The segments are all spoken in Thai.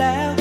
แล้ว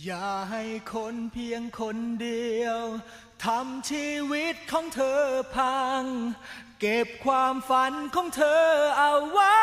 อย่าให้คนเพียงคนเดียวทำชีวิตของเธอพัง เก็บความฝันของเธอเอาไว้